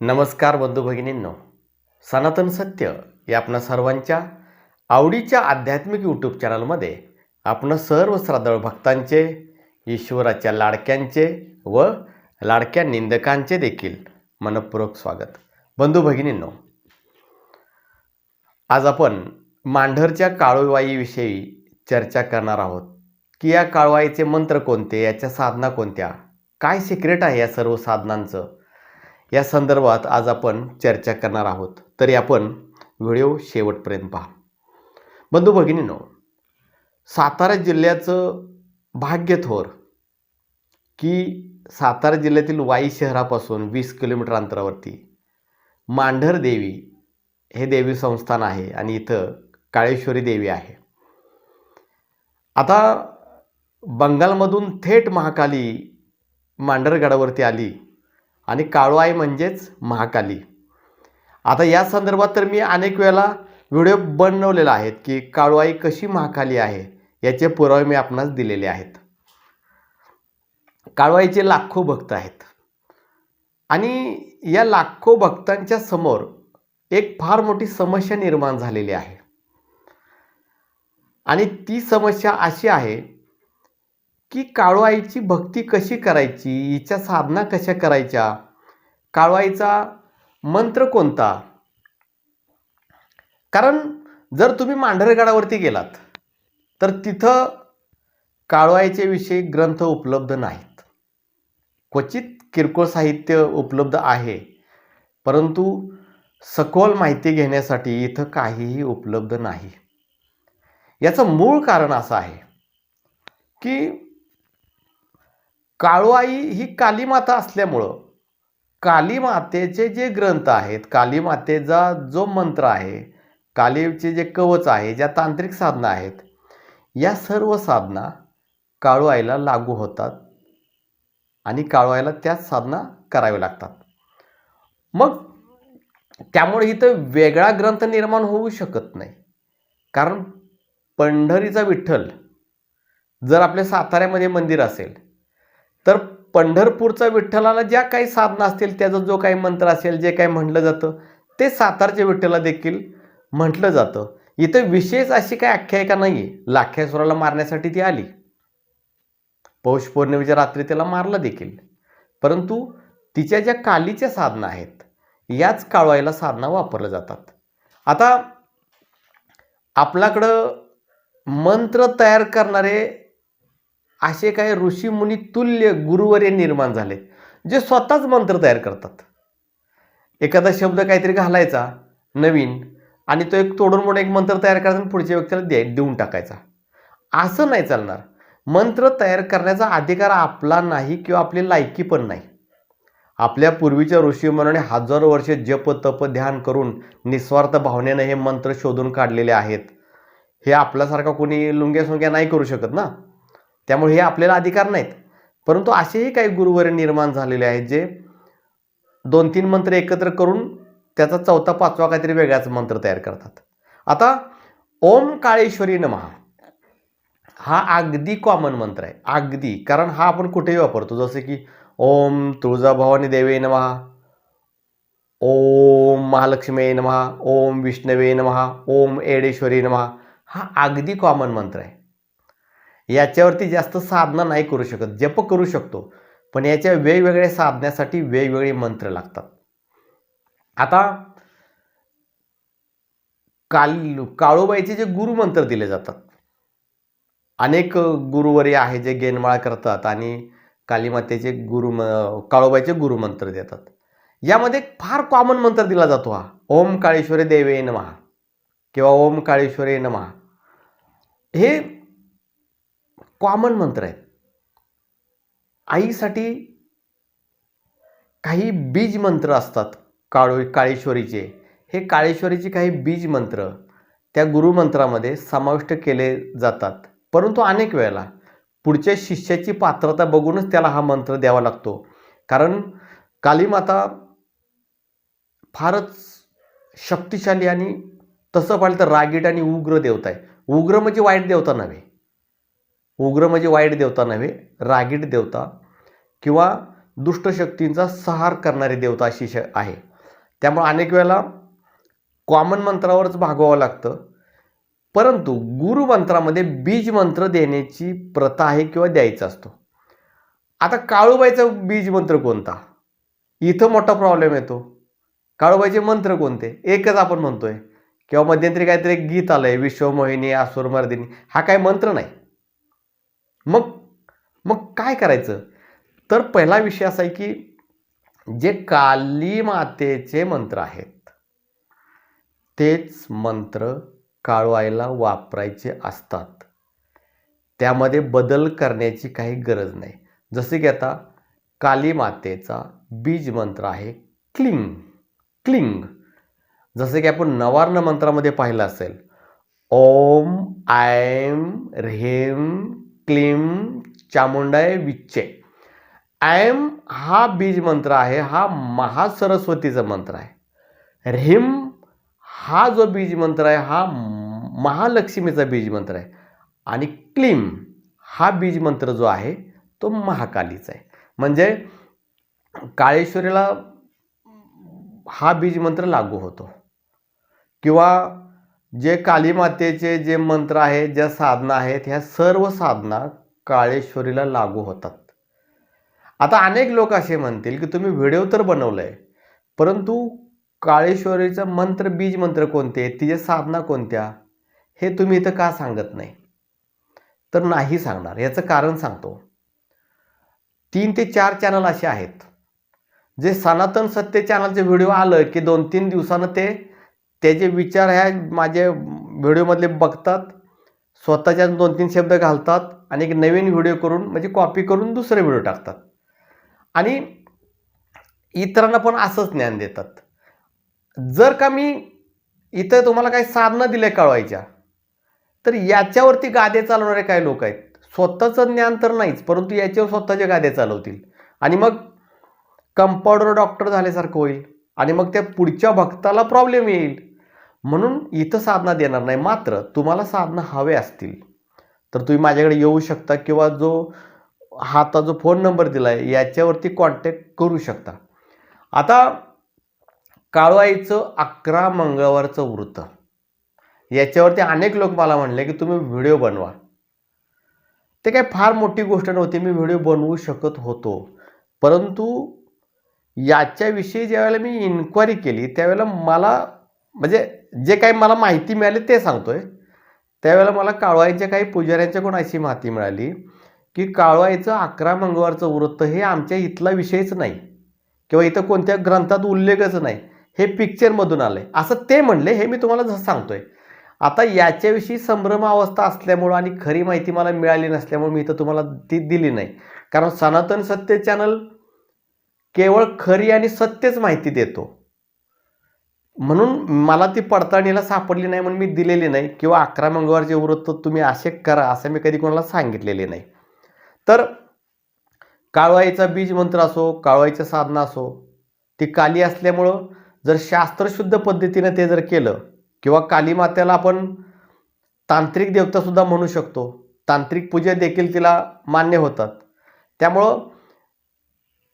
नमस्कार बंधू भगिनींनो. सनातन सत्य या आपणा सर्वांच्या आवडीच्या आध्यात्मिक यूट्यूब चॅनलमध्ये आपण सर्व श्रद्धाळू भक्तांचे ईश्वराच्या लाडक्यांचे व लाडक्या निंदकांचे देखील मनपूर्वक स्वागत. बंधू भगिनींनो आज आपण मांढरच्या काळूबाईविषयी चर्चा करणार आहोत की या काळवाईचे मंत्र कोणते? याच्या साधना कोणत्या? काय सिक्रेट आहे या सर्व साधनांचं? या संदर्भात आज आपण चर्चा करणार आहोत. तरी आपण व्हिडिओ शेवटपर्यंत पहा. बंधू भगिनीनो सातारा जिल्ह्याचं भाग्य थोर की सातारा जिल्ह्यातील वाई शहरापासून वीस किलोमीटर अंतरावरती मांढर देवी हे देवी संस्थान आहे आणि इथं काळेश्वरी देवी आहे. आता बंगालमधून थेट महाकाली मांढरगडावरती आली आणि काळूआई म्हणजेच महाकाली. आता या संदर्भात तर मी अनेक वेळेला व्हिडिओ बनवलेला आहेत की काळूआई कशी महाकाली आहे याचे पुरावे मी आपणास दिलेले आहेत. काळवाईचे लाखो भक्त आहेत. आणि या लाखो भक्तांच्या समोर एक फार मोठी समस्या निर्माण झालेली आहे. आणि ती समस्या अशी आहे की काळूआईची भक्ती कशी करायची? हिच्या साधना कशा करायच्या? काळूआईचा मंत्र कोणता? कारण जर तुम्ही मांढरगडावरती गेलात तर तिथं काळूआईचे विषयी ग्रंथ उपलब्ध नाहीत. क्वचित किरकोळ साहित्य उपलब्ध आहे परंतु सखोल माहिती घेण्यासाठी इथं काहीही उपलब्ध नाही. याचं मूळ कारण असं आहे की काळूआई ही कालीमाता असल्यामुळं कालीमातेचे जे ग्रंथ आहेत कालीमातेचा जो मंत्र आहे कालीचे जे कवच आहे ज्या तांत्रिक साधना आहेत या सर्व साधना काळूआईला लागू होतात आणि काळूआईला त्याच साधना कराव्या लागतात. मग त्यामुळे इथं वेगळा ग्रंथ निर्माण होऊ शकत नाही. कारण पंढरीचा विठ्ठल जर आपल्या साताऱ्यामध्ये मंदिर असेल तर पंढरपूरचा विठ्ठलाला ज्या काही साधना असतील त्याचा जो काही मंत्र असेल जे काही म्हटलं जातं ते सातारच्या विठ्ठला देखील म्हटलं जातं. इथं विशेष अशी काही आख्यायिका नाही आहे लाख्यासुराला मारण्यासाठी ती आली. पौष पौर्णिमेच्या रात्री त्याला मारलं देखील. परंतु तिच्या ज्या कालीच्या साधना आहेत याच काळवायला साधना वापरल्या जातात. आता आपल्याकडं मंत्र तयार करणारे असे काही ऋषीमुनी तुल्य गुरुवर्य निर्माण झाले जे स्वतःच मंत्र तयार करतात. एखादा शब्द काहीतरी घालायचा नवीन आणि तो एक तोडून मोडून एक मंत्र तयार करायचा आणि पुढच्या व्यक्तीला दे देऊन टाकायचा. असं नाही चालणार. मंत्र तयार करण्याचा अधिकार आपला नाही किंवा आपली लायकी पण नाही. आपल्या पूर्वीच्या ऋषीमुनी हजारो वर्ष जप तप ध्यान करून निस्वार्थ भावनेनं हे मंत्र शोधून काढलेले आहेत. हे आपल्यासारखा कोणी लुंग्या सुंग्या नाही करू शकत ना? त्यामुळे हे आपल्याला अधिकार नाहीत. परंतु असेही काही गुरुवर निर्माण झालेले आहेत जे दोन तीन मंत्र एकत्र करून त्याचा चौथा पाचवा काहीतरी वेगळाच मंत्र तयार करतात. आता ओम काळेश्वरी नमहा हा अगदी कॉमन मंत्र आहे. अगदी. कारण हा आपण कुठेही वापरतो. जसे की ओम तुळजाभवानी देवे नमहा ओम महालक्ष्मी नमहा ओम विष्णवे नमहा ओम एडेश्वरी नमहा हा अगदी कॉमन मंत्र आहे. याच्यावरती जास्त साधना नाही करू शकत. जप करू शकतो. पण याच्या वेगवेगळ्या साधण्यासाठी वेगवेगळे मंत्र लागतात. आता काल काळोबाईचे जे गुरुमंत्र दिले जातात. अनेक गुरुवरी आहे जे गेनमाळ करतात आणि कालीमातेचे गुरु काळोबाईचे गुरुमंत्र देतात. यामध्ये फार कॉमन मंत्र दिला जातो हा. ओम काळेश्वरी देवे नमहा किंवा ओम काळेश्वरी नमहा हे कॉमन मंत्र आहेत. आईसाठी काही बीज मंत्र असतात काळो काळेश्वरीचे. हे काळेश्वरीचे काही बीज मंत्र त्या गुरुमंत्रामध्ये समाविष्ट केले जातात. परंतु अनेक वेळेला पुढच्या शिष्याची पात्रता बघूनच त्याला हा मंत्र द्यावा लागतो. कारण कालीमाता फारच शक्तिशाली आणि तसं पाहिलं तर रागीट आणि उग्र देवता आहे उग्र म्हणजे वाईट देवता नव्हे. उग्र म्हणजे वाईट देवता नव्हे रागीट देवता किंवा दुष्टशक्तींचा सहार करणारी देवता अशी श आहे. त्यामुळे अनेक वेळेला कॉमन मंत्रावरच भागवावं लागतं. परंतु गुरुमंत्रामध्ये बीज मंत्र देण्याची प्रथा आहे किंवा द्यायचा असतो. आता काळूबाईचा बीज मंत्र कोणता? इथं मोठा प्रॉब्लेम येतो. काळूबाईचे मंत्र कोणते? एकच आपण म्हणतोय. किंवा मध्यंतरी काहीतरी गीत गीत आलंय विश्वमोहिनी असुरमर्दिनी हा काय मंत्र नाही. मग मग काय करायचं? तर पहिला विषय असा आहे की जे काली मातेचे मंत्र आहेत तेच मंत्र काळवायला वापरायचे असतात. त्यामध्ये बदल करण्याची काही गरज नाही. जसे की आता काली मातेचा बीज मंत्र आहे क्लिंग क्लिंग. जसे की आपण नवार्ण मंत्रामध्ये पाहिलं असेल ओम आयम ह्रीम क्लीम चामुंडाय विच्चे. ऐम हा बीज मंत्र आहे हा महासरस्वतीचा मंत्र आहे. ह्रीम हा जो बीज मंत्र आहे हा महालक्ष्मीचा बीज मंत्र आहे. आणि क्लीम हा बीज मंत्र जो आहे तो महाकालीचा आहे. म्हणजे काळेश्वरीला हा बीज मंत्र लागू होतो. किंवा जे काली मातेचे जे मंत्र आहेत ज्या साधना आहेत ह्या सर्व साधना काळेश्वरीला लागू होतात. आता अनेक लोक असे म्हणतील की तुम्ही व्हिडिओ तर बनवलाय परंतु काळेश्वरीचं मंत्र बीज मंत्र कोणते तिचे साधना कोणत्या? हे तुम्ही इथं का सांगत नाही? तर नाही सांगणार. याचं कारण सांगतो. तीन ते चार चॅनल असे आहेत जे सनातन सत्य चॅनलचे व्हिडिओ आलं की दोन तीन दिवसानं ते त्याचे विचार ह्या माझ्या व्हिडिओमधले बघतात स्वतःच्या दोन तीन शब्द घालतात आणि एक नवीन व्हिडिओ करून म्हणजे कॉपी करून दुसरे व्हिडिओ टाकतात. आणि इतरांना पण असंच ज्ञान देतात. जर का मी इथं तुम्हाला काही साधनं दिले कळवायच्या तर याच्यावरती गादे चालवणारे काही लोक आहेत. स्वतःचं ज्ञान तर नाहीच परंतु याच्यावर स्वतःच्या गादे चालवतील. आणि मग कंपाऊंडर डॉक्टर झाल्यासारखं होईल. आणि मग त्या पुढच्या भक्ताला प्रॉब्लेम येईल. म्हणून इथं साधना देणार नाही. मात्र तुम्हाला साधना हवे असतील. तर तुम्ही माझ्याकडे येऊ शकता किंवा जो हाता जो फोन नंबर दिला आहे याच्यावरती कॉन्टॅक्ट करू शकता. आता काळवाईचं अकरा मंगळवारचं वृत्त. याच्यावरती अनेक लोक मला म्हणले की तुम्ही व्हिडिओ बनवा. ते काय फार मोठी गोष्ट नव्हती. मी व्हिडिओ बनवू शकत होतो. परंतु याच्याविषयी ज्यावेळेला मी इन्क्वायरी केली त्यावेळेला मला म्हणजे जे काही मला माहिती मिळाली ते सांगतोय. त्यावेळेला मला काळवाईच्या काही पुजाऱ्यांच्याकडून अशी माहिती मिळाली की काळवाईचं अकरा मंगळवारचं वृत्त हे आमच्या इथला विषयच नाही. किंवा इथं कोणत्या ग्रंथात उल्लेखच नाही. हे पिक्चरमधून आलं आहे असं ते म्हणले हे मी तुम्हाला जसं सांगतोय. आता याच्याविषयी संभ्रम अवस्था असल्यामुळं आणि खरी माहिती मला मिळाली नसल्यामुळे मी इथं तुम्हाला ती दिली नाही. कारण सनातन सत्य चॅनल केवळ खरी आणि सत्यच माहिती देतो. म्हणून मला ती पडताळणीला सापडली नाही म्हणून मी दिलेली नाही किंवा अकरा मंगळवारचे वृत्त तुम्ही असे करा असं मी कधी कोणाला सांगितलेले नाही. तर काळवाईचा बीज मंत्र असो काळवाईचं साधना असो ती काली असल्यामुळं जर शास्त्रशुद्ध पद्धतीनं ते जर केलं किंवा काली आपण तांत्रिक देवतासुद्धा म्हणू शकतो. तांत्रिक पूजा देखील तिला मान्य होतात. त्यामुळं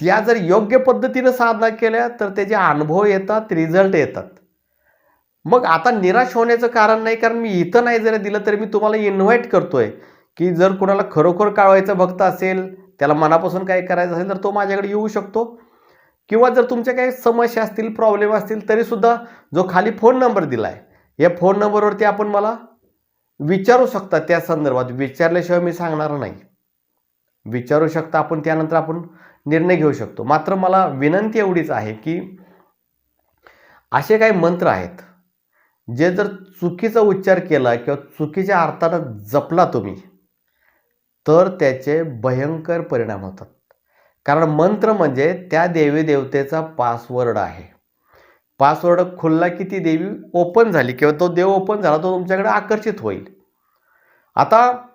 त्या जर योग्य पद्धतीनं साधना केल्या तर त्याचे अनुभव येतात रिझल्ट येतात. मग आता निराश होण्याचं कारण नाही कारण मी इथं नाही जरी दिलं तरी मी तुम्हाला इन्व्हाइट करतोय की जर कुणाला खरोखर काळवायचा भक्त असेल त्याला मनापासून काय करायचं असेल तर तो माझ्याकडे येऊ शकतो. किंवा जर तुमच्या काही समस्या असतील प्रॉब्लेम असतील तरीसुद्धा जो खाली फोन नंबर दिला आहे या फोन नंबरवरती आपण मला विचारू शकता त्या संदर्भात. विचारल्याशिवाय मी सांगणार नाही. विचारू शकता आपण त्यानंतर आपण निर्णय घेऊ शकतो. मात्र मला विनंती एवढीच आहे की असे काही मंत्र आहेत जे जर चुकीचा उच्चार केला किंवा चुकीच्या अर्थानं जपला तुम्ही तर त्याचे भयंकर परिणाम होतात. कारण मंत्र म्हणजे त्या देवी देवतेचा पासवर्ड आहे. पासवर्ड खुलला की ती देवी ओपन झाली किंवा तो देव ओपन झाला तो तुमच्याकडे आकर्षित होईल. आता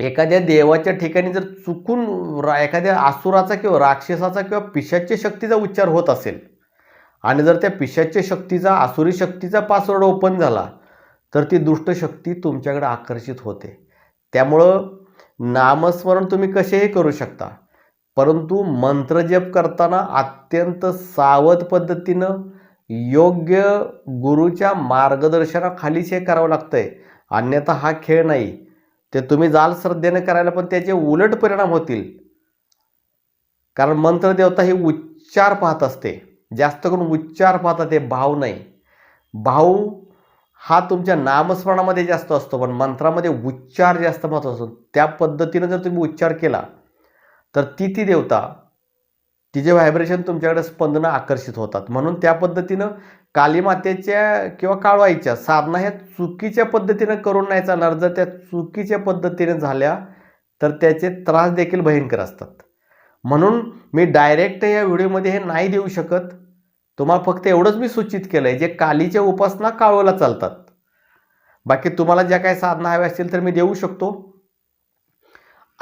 एखाद्या देवाच्या ठिकाणी जर चुकून रा एखाद्या आसुराचा किंवा राक्षसाचा किंवा पिशाच्या शक्तीचा उच्चार होत असेल आणि जर त्या पिशाच्या शक्तीचा आसुरी शक्तीचा पासवर्ड ओपन झाला तर ती दुष्ट शक्ती तुमच्याकडे आकर्षित होते. त्यामुळं नामस्मरण तुम्ही कसेही करू शकता परंतु मंत्रजप करताना अत्यंत सावध पद्धतीनं योग्य गुरुच्या मार्गदर्शनाखालीच हे करावं लागतंय. अन्यथा हा खेळ नाही. ते तुम्ही जाल श्रद्धेने करायला पण त्याचे उलट परिणाम होतील. कारण मंत्रदेवता ही उच्चार पाहत असते. जास्त करून उच्चार पाहतात ते भाव नाही. भाव हा तुमच्या नामस्मरणामध्ये जास्त असतो पण मंत्रामध्ये उच्चार जास्त महत्त्वाचा असतो. त्या पद्धतीनं जर तुम्ही उच्चार केला तर ती ती देवता तिचे व्हायब्रेशन तुमच्याकडे स्पंदनं आकर्षित होतात. म्हणून त्या पद्धतीनं कालीमातेच्या किंवा काळवाईच्या साधना ह्या चुकीच्या पद्धतीनं करून नाही चालणार. जर त्या चुकीच्या पद्धतीने झाल्या तर त्याचे त्रास देखील भयंकर असतात. म्हणून मी डायरेक्ट या व्हिडिओमध्ये हे नाही देऊ शकत. तुम्हाला फक्त एवढंच मी सूचित केलं आहे जे कालीच्या उपासना काळवायला चालतात. बाकी तुम्हाला ज्या काही साधना हव्या असतील तर मी देऊ शकतो.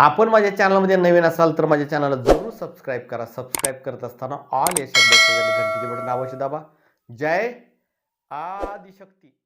आपण माझ्या चॅनलमध्ये नवीन असाल तर माझ्या चॅनलला जरूर सबस्क्राईब करा. सबस्क्राईब करत असताना ऑल या शब्दाच्या घंटीचे बटन अवश्य दाबा. जय आदिशक्ती.